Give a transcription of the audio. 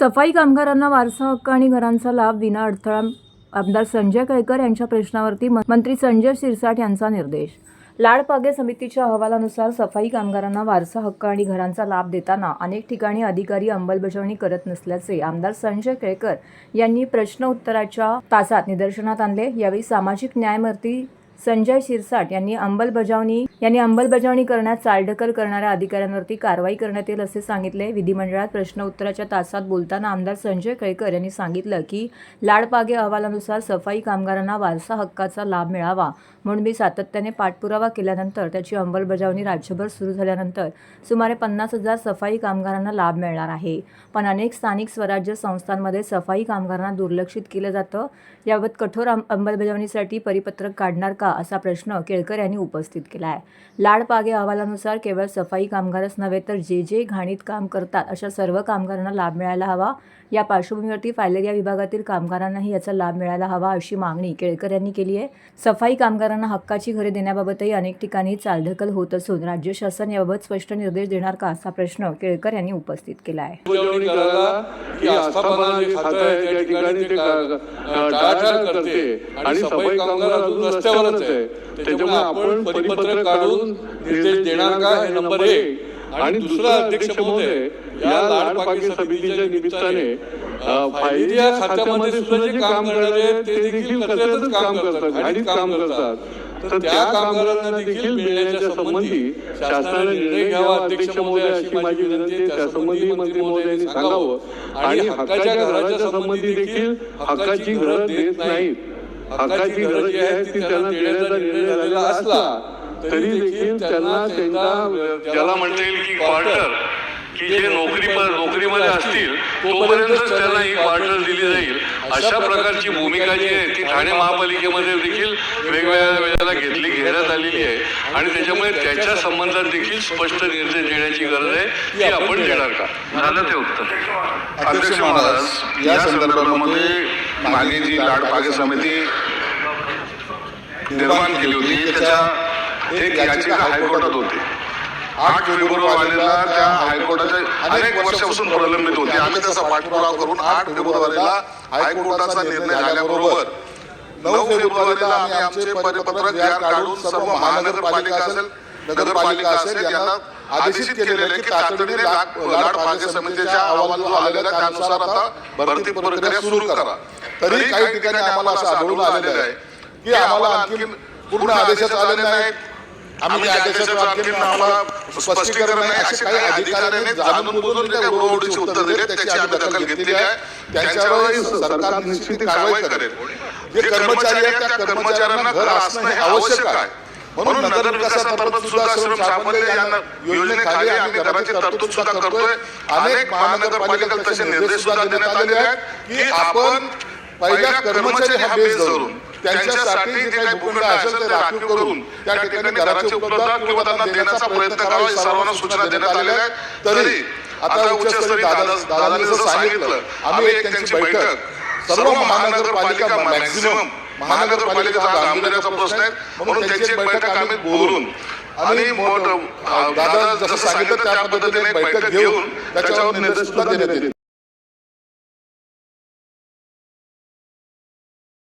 सफाई कामगारांना वारसा हक्क आणि घरांचा लाभ विना अडथळा आमदार संजय केळकर यांच्या प्रश्नावरती मंत्री संजय शिरसाट यांचा निर्देश. लाडपागे समितीच्या अहवालानुसार सफाई कामगारांना वारसा हक्क आणि घरांचा लाभ देताना अनेक ठिकाणी अधिकारी अंमलबजावणी करत नसल्याचे आमदार संजय केळकर यांनी प्रश्न उत्तराच्या तासात निदर्शनात आणले. यावेळी सामाजिक न्यायमूर्ती संजय शिरसाट यांनी अंमलबजावणी यांनी अंमलबजावणी करण्यात चालढकल करणाऱ्या अधिकाऱ्यांवरती कारवाई करण्यात येईल असे सांगितले. विधिमंडळात प्रश्न उत्तराच्या तासात बोलताना आमदार संजय केळकर यांनी सांगितलं की लाडपागे अहवालानुसार सफाई कामगारांना वारसा हक्काचा लाभ मिळावा म्हणून मी सातत्याने पाठपुरावा केल्यानंतर त्याची अंमलबजावणी राज्यभर सुरू झाल्यानंतर सुमारे पन्नास हजार सफाई कामगारांना लाभ मिळणार आहे. पण अनेक स्थानिक स्वराज्य संस्थांमध्ये सफाई कामगारांना दुर्लक्षित केलं जातं. याबाबत कठोर अंमलबजावणीसाठी परिपत्रक काढणार का असा प्रश्न केळकर यांनी उपस्थित केला आहे लाडपागे अहवालानुसार केवळ सफाई कामगारच नव्हे तर जे जे घाणीत काम करतात अशा सर्व कामगारांना लाभ मिळायला हवा. या पार्श्वभूमीवरती फायलेरिया विभागातील कामगारांनाही याचा लाभ मिळायला हवा अशी मागणी केळकर यांनी केली आहे. सफाई कामगारांना हक्काची घरे देण्याबाबतही अनेक ठिकाणी चालढकल होत असून राज्य शासन याबाबत स्पष्ट निर्देश देणार का असा प्रश्न केळकर यांनी उपस्थित केला आहे. आणि सफाई कामगार अजून रस्त्यावरच आहे. त्याच्यामुळे आपण परिपत्रक काढून निर्देश देणार का? हे नंबर एक. आणि दुसरा अध्यक्ष महोदय या लाडपाकी समितीच्या निमित्ताने फायरिया खात्यामध्ये सुद्धा जे काम करणारे ते देखील काम करतात घाणीत काम करतात. तर त्या कामगारांना देखील मिळण्याच्या संबंधी शासनाने निर्णय घ्यावा अध्यक्ष महोदय अशी माझी विनंती आहे. त्यासंबंधी मंत्री महोदयांनी सांगावं. आणि हक्काच्या घराच्या संबंधी देखील हक्काची घरं देत नाहीत हक्काची घरं जी आहेत ती त्यांना देण्याचा निर्णय झालेला असला तरी देखील त्यांना त्यांचा ज्याला म्हणता येईल की क्वार्टर की जे नोकरी नोकरीमध्ये असतील तोपर्यंतच त्यांना ही क्वार्टर दिली जाईल. अशा प्रकारची भूमिका जी आहे ती ठाणे महापालिकेमध्ये देखील वेगवेगळ्या वेळेला घेतली घेण्यात आलेली आहे. आणि त्याच्यामुळे त्याच्या संबंधात देखील स्पष्ट निर्देश देण्याची गरज आहे ती आपण देणार का? झालं ते उत्तर. अध्यक्ष महाराज या संदर्भामध्ये मागे जी लाड बागे समिती निर्माण केली होती त्याच्या एक याचिका हायकोर्टात होती. आठ फेब्रुवारीला त्या हायकोर्टाच्या अनेक वर्षापासून प्रलंबित होती. आम्ही त्याचा पाठपुरावा करून आठ फेब्रुवारीला हायकोर्टाचा निर्णय झाल्याबरोबर नऊ फेब्रुवारीला आम्ही आमचे परिपत्रक तयार काढून सर्व महानगरपालिका असेल नगरपालिका असेल यांना आदेशित केलेले की तातडीने लाड बागे समितीच्या अहवाल जो आलेला आहे त्यानुसार आता भरती प्रक्रिया सुरू करा. तरी काही ठिकाणी आम्हाला असं आढळून आलेलं आहे की आम्हाला आणखी पूर्ण आदेशच आले नाहीत आम्ही त्या आदेशाचं आणखी आम्हाला स्पष्टीकरण नाही असे काही अधिकाऱ्याने जाणून बुजून जे काही उडवडीची उत्तर दिले त्याची आम्ही दखल घेतलेली आहे. त्यांच्यावरही सरकार निश्चित कारवाई करेल. जे कर्मचारी आहेत त्या कर्मचाऱ्यांना घर असणं हे आवश्यक आहे. म्हणून नगर विकासातर्फे सुद्धा श्रम साफल्य या योजनेखाली आम्ही घराची तरतूद सुद्धा करतोय. अनेक महानगरपालिकेला तसे निर्देश सुद्धा देण्यात आलेले आहेत की आपण पहिल्या कर्मचारी हा बेस धरून त्यांच्यासाठी जे काही भूखंड असेल ते राखीव करून त्या ठिकाणी घराची उपलब्धता किंवा त्यांना देण्याचा प्रयत्न करावा सर्वांना सूचना देण्यात आलेल्या आहेत. तरी आता उच्चस्तरीय दादा जसं सांगितलं आम्ही एक त्यांची बैठक सर्व महानगरपालिका मॅक्झिमम महानगरपालिकेचा गांभीर्याचा प्रश्न आहे. म्हणून त्यांची एक बैठक आम्ही बोलून आणि मोठ दादा जसं सांगितलं त्या पद्धतीने बैठक घेऊन त्याच्यावर निर्देश सुद्धा देण्यात येतील.